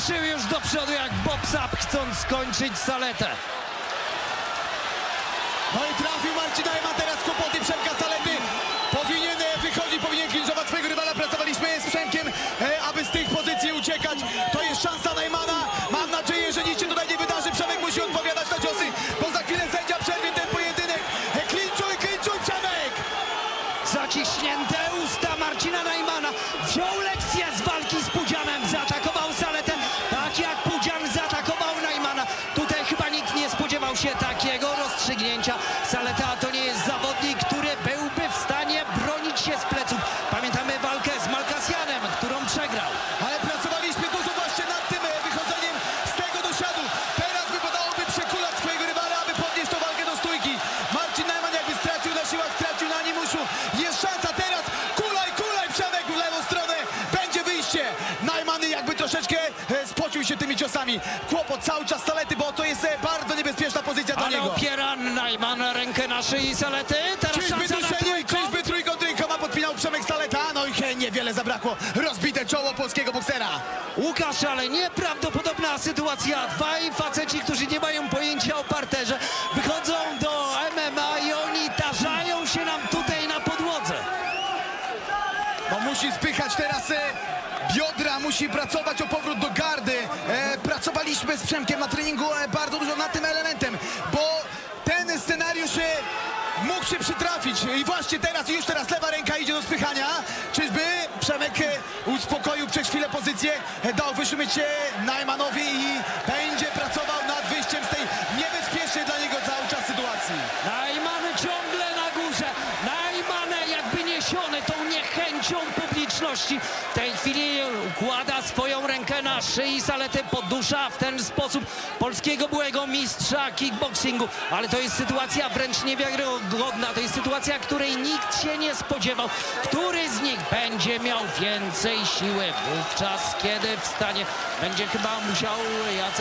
ruszył już do przodu jak Bob Sapp, chcąc skończyć saletę. No i trafił Marcin Najman teraz kłopoty Przemka Salety. Powinien e, wychodzić, powinien klinczować swojego rywala. Pracowaliśmy z Przemkiem, e, aby z tych pozycji uciekać. To jest szansa Najmana. Mam nadzieję, że nic się tutaj nie wydarzy. Przemek musi odpowiadać na ciosy, bo za chwilę sędzia przerwie ten pojedynek. E, Klinczuj, klinczuj Przemek! Zaciśnięte usta Marcina Najmana. Wziął lekcję z walki z Pudzianem. Zaatakował Saletę tak jak Pudzian zaatakował Najmana. Tutaj chyba nikt nie spodziewał się takiego rozstrzygnięcia. Saleta to nie jest zawodnik, który byłby w stanie bronić się z pleców. Pamiętamy walkę z Malkasjanem, którą przegrał. Ale pracowaliśmy dużo właśnie nad tym e, wychodzeniem z tego dosiadu. Teraz wypadałoby przekulać swojego rywala, aby podnieść tą walkę do stójki. Marcin Najman jakby stracił na siłach, stracił na animuszu. Jest szansa teraz. Kulaj, kulaj, Przemek w lewą stronę. Będzie wyjście. Najman jakby troszeczkę e, spocił się tymi ciosami. Kłopot cały czas Salety, bo to jest e, bardzo niebezpieczna pozycja dla niego. opiera Najman rękę na szyi Salety. Teraz Czyżby szansa na duszenie, trójkąt. czyżby trójkąt rękoma podpinał Przemek Saleta? No i he, niewiele zabrakło. Rozbite czoło polskiego boksera. Łukasz, ale nieprawdopodobna sytuacja. Dwaj faceci, którzy nie mają pojęcia o parterze, wychodzą do MMA i oni tarzają się nam tutaj na podłodze. No musi spychać teraz e, biodra, musi pracować o powrót do gardy. E, pracowaliśmy z Przemkiem na treningu e, bardzo dużo nad tym elementem, bo ten scenariusz e, mógł się przytrafić. I właśnie teraz, już teraz lewa ręka idzie do spychania. Czyżby Przemek e, uspokoił przez chwilę pozycję, e, dał wyszumieć się Najmanowi i będzie pracował nad wyjściem z tej niebezpiecznej dla niego cały czas sytuacji. Najman ciągle na górze. Najman jakby niesiony tą niechęcią W tej chwili układa swoją rękę na szyi Salety, podusza w ten sposób polskiego byłego mistrza kickboxingu. Ale to jest sytuacja wręcz niewiarygodna. To jest sytuacja, której nikt się nie spodziewał. Który z nich będzie miał więcej siły wówczas, kiedy wstanie? Będzie chyba musiał Jacek